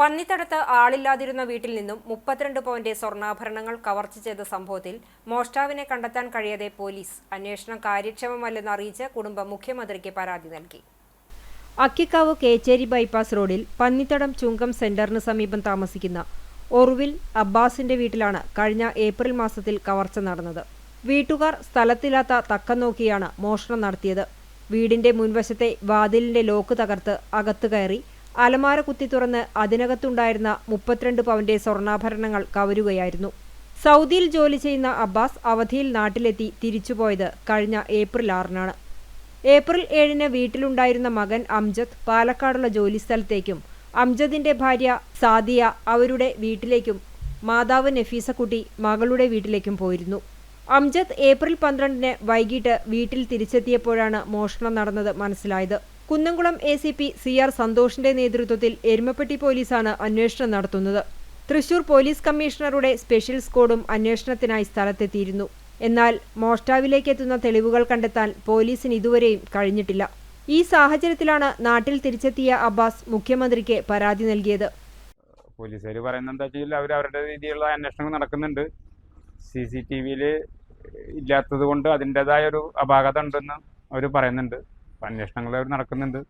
പന്നിത്തടത്ത് ആളില്ലാതിരുന്ന വീട്ടിൽ നിന്നും മുപ്പത്തിരണ്ട് പവന്റെ സ്വർണാഭരണങ്ങൾ കവർച്ച ചെയ്ത സംഭവത്തിൽ മോഷ്ടാവിനെ കണ്ടെത്താൻ കഴിയാതെ പോലീസ് അന്വേഷണം കാര്യക്ഷമമല്ലെന്ന് അറിയിച്ച് കുടുംബം മുഖ്യമന്ത്രിക്ക് പരാതി നൽകി. അക്കിക്കാവ് കേച്ചേരി ബൈപ്പാസ് റോഡിൽ പന്നിത്തടം ചുങ്കം സെന്ററിന് സമീപം താമസിക്കുന്ന ഒറുവിൽ അബ്ബാസിന്റെ വീട്ടിലാണ് കഴിഞ്ഞ ഏപ്രിൽ മാസത്തിൽ കവർച്ച നടന്നത്. വീട്ടുകാർ സ്ഥലത്തില്ലാത്ത തക്കം നോക്കിയാണ് മോഷണം നടത്തിയത്. വീടിന്റെ മുൻവശത്തെ വാതിലിന്റെ ലോക്ക് തകർത്ത് അകത്തു കയറി അലമാര കുത്തി തുറന്ന് അതിനകത്തുണ്ടായിരുന്ന മുപ്പത്തിരണ്ട് പവന്റെ സ്വർണാഭരണങ്ങൾ കവരുകയായിരുന്നു. സൗദിയിൽ ജോലി ചെയ്യുന്ന അബ്ബാസ് അവധിയിൽ നാട്ടിലെത്തി തിരിച്ചുപോയത് കഴിഞ്ഞ ഏപ്രിൽ ആറിനാണ്. ഏപ്രിൽ ഏഴിന് വീട്ടിലുണ്ടായിരുന്ന മകൻ അംജദ് പാലക്കാടുള്ള ജോലിസ്ഥലത്തേക്കും അംജദിന്റെ ഭാര്യ സാദിയ അവരുടെ വീട്ടിലേക്കും മാതാവ് നഫീസക്കുട്ടി മകളുടെ വീട്ടിലേക്കും പോയിരുന്നു. അംജദ് ഏപ്രിൽ പന്ത്രണ്ടിന് വൈകിട്ട് വീട്ടിൽ തിരിച്ചെത്തിയപ്പോഴാണ് മോഷണം നടന്നത് മനസ്സിലായത്. Kunnamkulam A C P C R സന്തോഷിന്റെ നേതൃത്വത്തിൽ എരുമപ്പെട്ടി പോലീസാണ് അന്വേഷണം നടത്തുന്നത്. തൃശൂർ പോലീസ് കമ്മീഷണറുടെ സ്പെഷ്യൽ സ്ക്വാഡും അന്വേഷണത്തിനായി സ്ഥലത്തെത്തിയിരുന്നു. എന്നാൽ മോഷ്ടാവിലേക്കെത്തുന്ന തെളിവുകൾ കണ്ടെത്താൻ പോലീസിന് ഇതുവരെയും കഴിഞ്ഞിട്ടില്ല. ഈ സാഹചര്യത്തിലാണ് നാട്ടിൽ തിരിച്ചെത്തിയ അബ്ബാസ് മുഖ്യമന്ത്രിക്ക് പരാതി നൽകിയത്. പോലീസുകാർ പറയുന്നത് എന്താ വെച്ചാൽ അവർ അവരുടെ രീതിയിലുള്ള അന്വേഷണങ്ങൾ നടക്കുന്നുണ്ട്. സി സി ടി വിയിൽ ഇല്ലാത്തത് കൊണ്ട് അതിന്റെതായ ഒരു അപാകത ഉണ്ടെന്ന് അവർ പറയുന്നുണ്ട്. അന്വേഷണങ്ങൾ നടക്കുന്നുണ്ട്.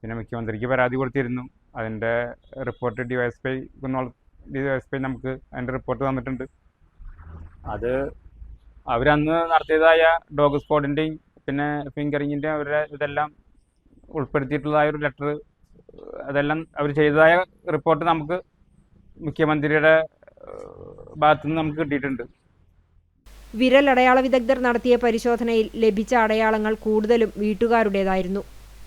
പിന്നെ മുഖ്യമന്ത്രിക്ക് പരാതി കൊടുത്തിരുന്നു. അതിന്റെ റിപ്പോർട്ട് ഡിവൈഎസ്പൈ കുന്നോൾ പി നമുക്ക് അതിന്റെ റിപ്പോർട്ട് തന്നിട്ടുണ്ട്. അത് അവരന്ന് നടത്തിയതായ ഡോഗ് സ്ക്വാഡിന്റെയും പിന്നെ ഫിംഗറിങ്ങിന്റെ അവരുടെ ഇതെല്ലാം ഉൾപ്പെടുത്തിയിട്ടുള്ളതായ ഒരു ലെറ്റർ അതെല്ലാം അവർ ചെയ്തതായ റിപ്പോർട്ട് നമുക്ക് മുഖ്യമന്ത്രിയുടെ ഭാഗത്തുനിന്ന് നമുക്ക് കിട്ടിയിട്ടുണ്ട്. വിരലടയാള വിദഗ്ധർ നടത്തിയ പരിശോധനയിൽ ലഭിച്ച അടയാളങ്ങൾ കൂടുതലും വീട്ടുകാരുടേതായിരുന്നു.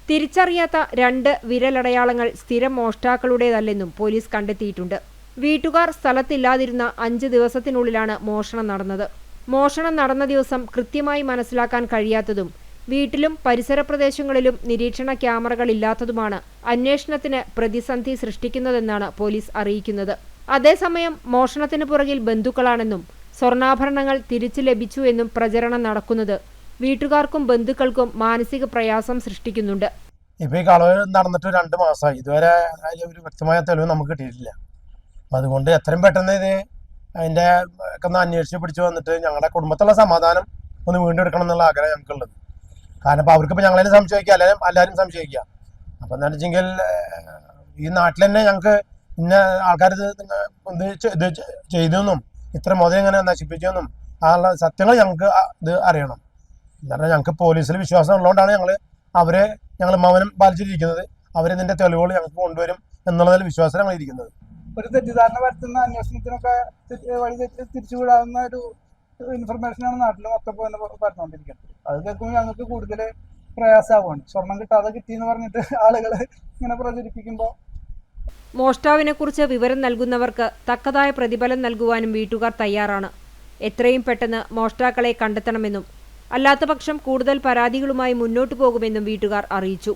തിരിച്ചറിയാത്ത രണ്ട് വിരലടയാളങ്ങൾ സ്ഥിരം മോഷ്ടാക്കളുടേതല്ലെന്നും പോലീസ് കണ്ടെത്തിയിട്ടുണ്ട്. വീട്ടുകാർ സ്ഥലത്തില്ലാതിരുന്ന അഞ്ച് ദിവസത്തിനുള്ളിലാണ് മോഷണം നടന്നത്. മോഷണം നടന്ന ദിവസം കൃത്യമായി മനസ്സിലാക്കാൻ കഴിയാത്തതും വീട്ടിലും പരിസര പ്രദേശങ്ങളിലും നിരീക്ഷണ ക്യാമറകൾ ഇല്ലാത്തതുമാണ് അന്വേഷണത്തിന് പ്രതിസന്ധി സൃഷ്ടിക്കുന്നതെന്നാണ് പോലീസ് അറിയിക്കുന്നത്. അതേസമയം മോഷണത്തിന് പുറകിൽ ബന്ധുക്കളാണെന്നും സ്വർണാഭരണങ്ങൾ തിരിച്ചു ലഭിച്ചു എന്നും പ്രചരണം നടക്കുന്നത് വീട്ടുകാർക്കും ബന്ധുക്കൾക്കും മാനസിക പ്രയാസം സൃഷ്ടിക്കുന്നുണ്ട്. ഇപ്പൊ ഈ കളവ് നടന്നിട്ട് രണ്ട് മാസമായി. ഇതുവരെ ഒരു വ്യക്തമായ തെളിവ് നമുക്ക് കിട്ടിയിട്ടില്ല. അപ്പൊ അതുകൊണ്ട് എത്രയും പെട്ടെന്ന് ഇത് അതിന്റെ ഒക്കെ ഒന്ന് അന്വേഷിച്ച് പിടിച്ചു വന്നിട്ട് ഞങ്ങളുടെ കുടുംബത്തുള്ള സമാധാനം ഒന്ന് വീണ്ടും എടുക്കണം എന്നുള്ള ആഗ്രഹം ഞങ്ങൾക്കുള്ളത്. കാരണം ഇപ്പൊ അവർക്ക് ഇപ്പൊ ഞങ്ങളെ സംശയിക്കുക. എല്ലാവരും എല്ലാവരും സംശയിക്കുക. അപ്പൊ എന്താണെന്ന് വെച്ചെങ്കിൽ ഈ നാട്ടിൽ തന്നെ ഞങ്ങൾക്ക് ഇന്ന ആൾക്കാർ ഇത് ചെയ്തു ചെയ്തെന്നും ഇത്ര മോദി എങ്ങനെ നശിപ്പിച്ചെന്നും ആ സത്യങ്ങൾ ഞങ്ങൾക്ക് ഇത് അറിയണം. കാരണം ഞങ്ങൾക്ക് പോലീസിൽ വിശ്വാസം ഉള്ളതുകൊണ്ടാണ് ഞങ്ങൾ അവരെ ഞങ്ങൾ മൗനം പാലിച്ചിരിക്കുന്നത്. അവരിതിന്റെ തെളിവുകൾ ഞങ്ങൾക്ക് കൊണ്ടുവരും എന്നുള്ളതിൽ വിശ്വാസം ഞങ്ങൾ ഇരിക്കുന്നത് ഒരു തെറ്റിദ്ധാരണ വരുത്തുന്ന അന്വേഷണത്തിനൊക്കെ വഴി തിരിച്ചുവിടാവുന്ന ഒരു ഇൻഫർമേഷനാണ് നാട്ടിൽ മൊത്തം പറഞ്ഞുകൊണ്ടിരിക്കുന്നത് അത് കേൾക്കുമ്പോൾ ഞങ്ങൾക്ക് കൂടുതൽ പ്രയാസമാവുകയാണ് സ്വർണം കിട്ടാതെ കിട്ടിയെന്ന് പറഞ്ഞിട്ട് ആളുകൾ ഇങ്ങനെ പ്രചരിപ്പിക്കുമ്പോൾ മോഷ്ടാവിനെക്കുറിച്ച് വിവരം നൽകുന്നവർക്ക് തക്കതായ പ്രതിഫലം നൽകുവാനും വീട്ടുകാർ തയ്യാറാണ്. എത്രയും പെട്ടെന്ന് മോഷ്ടാക്കളെ കണ്ടെത്തണമെന്നും അല്ലാത്തപക്ഷം കൂടുതൽ പരാതികളുമായി മുന്നോട്ടു പോകുമെന്നും വീട്ടുകാർ അറിയിച്ചു.